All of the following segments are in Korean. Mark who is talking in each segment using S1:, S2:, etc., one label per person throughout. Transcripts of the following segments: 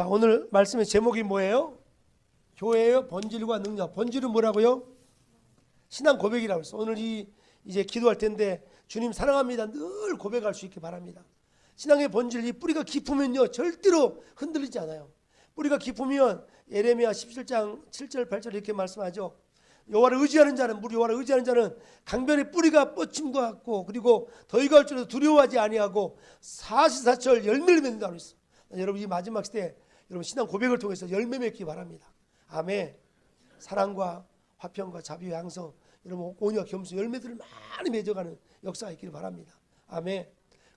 S1: 자, 오늘 말씀의 제목이 뭐예요? 교회의 본질과 능력. 본질은 뭐라고요? 신앙 고백이라고 했어. 오늘 이 이제 기도할 텐데 주님 사랑합니다. 늘 고백할 수 있게 바랍니다. 신앙의 본질 이 뿌리가 깊으면요 절대로 흔들리지 않아요. 뿌리가 깊으면 예레미야 17장 7절 8절 이렇게 말씀하죠. 여호와를 의지하는 자는 우리 여호와를 의지하는 자는 강변의 뿌리가 뻗침과 같고 그리고 더위가 올 줄에도 두려워하지 아니하고 사시사철 열매를 맺는다고 했어. 여러분 이 마지막 시대 여러분 신앙 고백을 통해서 열매 맺기 바랍니다. 아멘. 사랑과 화평과 자비와 양성 여러분 온유와 겸손 열매들을 많이 맺어가는 역사가 있기를 바랍니다. 아멘.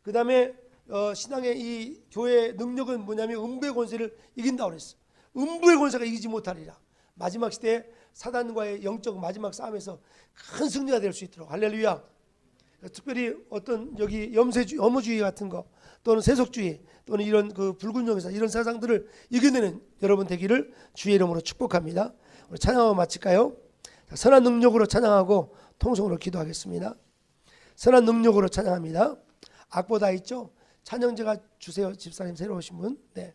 S1: 그 다음에 어, 신앙의 이 교회의 능력은 뭐냐면 음부의 권세를 이긴다고 그랬어. 음부의 권세가 이기지 못하리라. 마지막 시대에 사단과의 영적 마지막 싸움에서 큰 승리가 될 수 있도록 할렐루야. 특별히 어떤 여기 염세주 염호주의 같은 거 또는 세속주의 또는 이런 그 붉은 영사 이런 사상들을 이겨내는 여러분 되기를 주의 이름으로 축복합니다. 우리 찬양하고 마칠까요? 자, 선한 능력으로 찬양하고 통성으로 기도하겠습니다. 선한 능력으로 찬양합니다. 악보다 있죠? 찬양제가 주세요. 집사님 새로 오신 분. 네.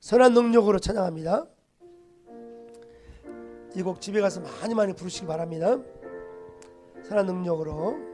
S1: 선한 능력으로 찬양합니다. 이 곡 집에 가서 많이 많이 부르시기 바랍니다. 선한 능력으로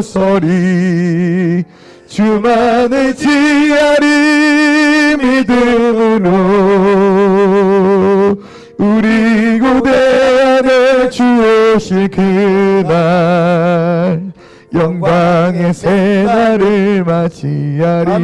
S2: 일어서리 주만을 지하리 믿음으로 우리 고대 안에 주 오실 그날 영광의 새날을 맞이하리